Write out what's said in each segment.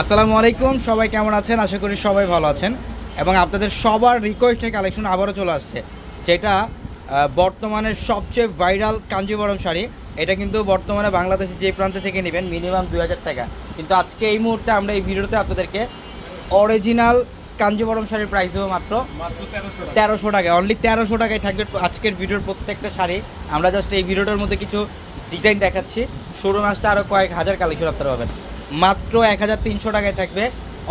আসসালামু আলাইকুম সবাই কেমন আছেন? আশা করি সবাই ভালো আছেন। এবং আপনাদের সবার রিকোয়েস্টের কালেকশন আবারও চলে আসছে যেটা বর্তমানে সবচেয়ে ভাইরাল কাঞ্জিবরম শাড়ি। এটা কিন্তু বর্তমানে বাংলাদেশে যে প্রান্ত থেকে নেবেন মিনিমাম দুই হাজার টাকা। কিন্তু আজকে এই মুহূর্তে আমরা এই ভিডিওতে আপনাদেরকে অরিজিনাল কাঞ্জিবরম শাড়ির প্রাইস দেবো মাত্র মাত্র তেরোশো টাকা। তেরোশো টাকায়। অনলি তেরোশো টাকায় থাকবে আজকের ভিডিওর প্রত্যেকটা শাড়ি। আমরা জাস্ট এই ভিডিওটার মধ্যে কিছু ডিজাইন দেখাচ্ছি। শোরুম আসতে আরও কয়েক হাজার কালেকশন আপনারা পাবেন। মাত্র এক হাজার তিনশো টাকায় থাকবে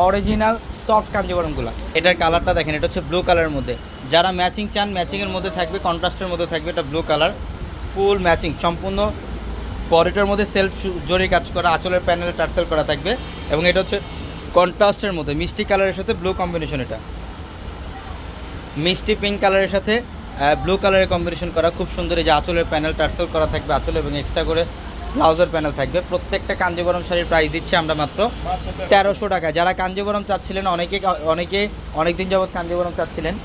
অরিজিনাল সফট কাঞ্জিবরমগুলো। এটার কালারটা দেখেন, এটা হচ্ছে ব্লু কালারের মধ্যে। যারা ম্যাচিং চান ম্যাচিংয়ের মধ্যে থাকবে কন্ট্রাস্টের মধ্যে থাকবে, এটা ব্লু কালার ফুল ম্যাচিং সম্পূর্ণ পরেটার মধ্যে সেলফ জোরে কাজ করা, আঁচলের প্যানেলে টার্সেল করা থাকবে। এবং এটা হচ্ছে কন্ট্রাস্টের মধ্যে, মিষ্টি কালারের সাথে ব্লু কম্বিনেশন এটা। মিষ্টি পিঙ্ক কালারের সাথে ব্লু কালারের কম্বিনেশন করা। খুব সুন্দর এই যে আঁচলের প্যানেল টার্সেল করা থাকবে আঁচল এবং এক্সট্রা করে ব্লাউজের প্যানেল থাকবে। প্রত্যেকটা কাঞ্জিবরম শাড়ির প্রাইস দিচ্ছি আমরা মাত্র তেরোশো টাকা। যারা কাঞ্জিবরম চাচ্ছিলেন, অনেকে অনেকে অনেক দিন যাবৎ কাঞ্জিবরম চাচ্ছিলেন।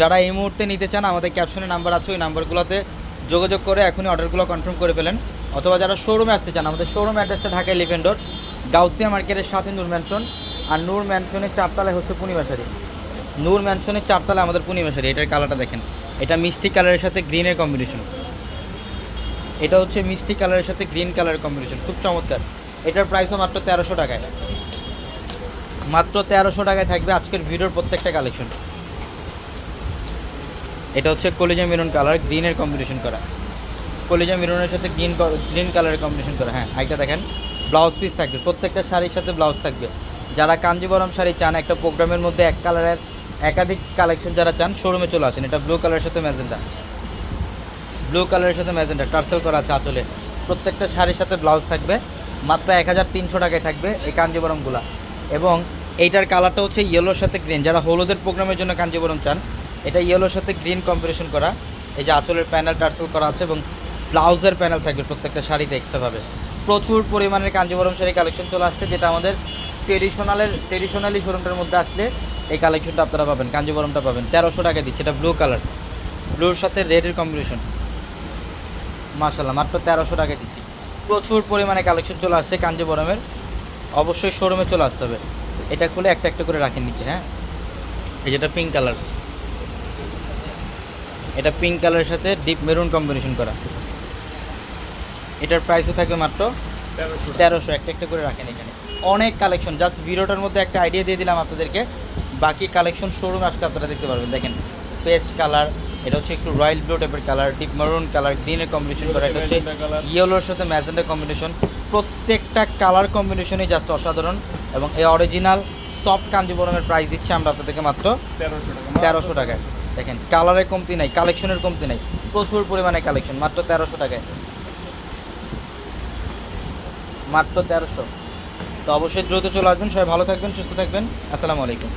যারা এই মুহূর্তে নিতে চান, আমাদের ক্যাপশনে নাম্বার আছে, ওই নাম্বারগুলোতে যোগাযোগ করে এখনই অর্ডারগুলো কনফার্ম করে ফেলেন। অথবা যারা শোরুমে আসতে চান, আমাদের শোরুম অ্যাড্রেসটা ঢাকা ইলেভেন রোড গাউসিয়া মার্কেটের সাথে নূর ম্যানশন আর নূর ম্যানশনের চারতলায় হচ্ছে পূর্ণিমাশারি নূর ম্যানশনের চারতলায় আমাদের পূর্ণিমাশারি এটার কালারটা দেখেন। এটা মিষ্টি কালারের সাথে গ্রিনের কম্বিনেশন এটা হচ্ছে মিষ্টি কালারের সাথে গ্রিন কালারের কম্বিনেশন, খুব চমৎকার। এটার প্রাইসও মাত্র তেরোশো টাকায়। মাত্র তেরোশো টাকায় থাকবে আজকের ভিডিওর প্রত্যেকটা কালেকশন এটা হচ্ছে কলিজা মেরুন কালার, গ্রিনের কম্বিনেশন করা। কলিজা মেরুনের সাথে গ্রিন গ্রিন কালারের কম্বিনেশন করা। হ্যাঁ আরেকটা দেখেন। ব্লাউজ পিস থাকবে, প্রত্যেকটা শাড়ির সাথে ব্লাউজ থাকবে। যারা কাঞ্জিবরম শাড়ি চান, একটা প্রোগ্রামের মধ্যে এক কালারের একাধিক কালেকশন যারা চান শোরুমে চলে আসেন। এটা ব্লু কালারের সাথে ম্যাজেন্টা। ব্লু কালারের সাথে ম্যাজেন্টা, টার্সেল করা আছে আঁচলে। প্রত্যেকটা শাড়ির সাথে ব্লাউজ থাকবে, মাত্র এক হাজার তিনশো টাকায় থাকবে এই কাঞ্জিবরমগুলা। এবং এইটার কালারটা হচ্ছে ইয়েলোর সাথে গ্রিন যারা হলুদের প্রোগ্রামের জন্য কাঞ্জিবরম চান, এটা ইয়েলোর সাথে গ্রিন কম্বিনেশন করা। এই যে আঁচলের প্যানেল টার্সেল করা আছে এবং ব্লাউজের প্যানেল থাকবে প্রত্যেকটা শাড়িতে এক্সট্রাভাবে প্রচুর পরিমাণের কাঞ্জিবরম শাড়ি কালেকশন চলে আসছে, যেটা আমাদের ট্রেডিশনালের ট্রেডিশনালি শোরুমটার মধ্যে আসলে এই কালেকশনটা আপনারা পাবেন, কাঞ্জিবরমটা পাবেন। তেরোশো টাকা দিচ্ছে, এটা ব্লু কালার ব্লুর সাথে রেডের কম্বিনেশন মাশাল্লাহ মাত্র তেরোশো টাকা দিচ্ছি। প্রচুর পরিমাণে কালেকশন চলে আসছে কাঞ্জিবরমের। অবশ্যই শোরুমে চলে আসতে হবে। এটা খুলে একটা একটা করে রাখেন নিচে হ্যাঁ? এই যেটা পিঙ্ক কালার এটা পিঙ্ক কালারের সাথে ডিপ মেরুন কম্বিনেশন করা। এটার প্রাইসও থাকবে মাত্র তেরোশো। তেরোশো একটা একটা করে রাখেন এখানে। অনেক কালেকশন জাস্ট ভিডিওটার মধ্যে একটা আইডিয়া দিয়ে দিলাম আপনাদেরকে। বাকি কালেকশন শোরুমে আসলে আপনারা দেখতে পারবেন দেখেন। পেস্ট কালার এটা হচ্ছে একটু রয়্যাল ব্লু টাইপের কালার ডিপ মেরুন কালার গ্রিনের কম্বিনেশন করা। এটা হচ্ছে ইয়েলোর সাথে ম্যাজেন্ডা কম্বিনেশন প্রত্যেকটা কালার কম্বিনেশনই জাস্ট অসাধারণ এবং এই অরিজিনাল সফট কাঞ্জিবরমের প্রাইস দিচ্ছি আমরা আপনাদেরকে মাত্র তেরোশো টাকা। তেরোশো টাকায়। দেখেন কালারের কমতি নাই কালেকশনের কমতি নাই প্রচুর পরিমাণে কালেকশন মাত্র তেরোশো টাকায়। মাত্র তেরোশো। তো অবশ্যই দ্রুত চলে আসবেন সবাই ভালো থাকবেন সুস্থ থাকবেন। আসসালামু আলাইকুম।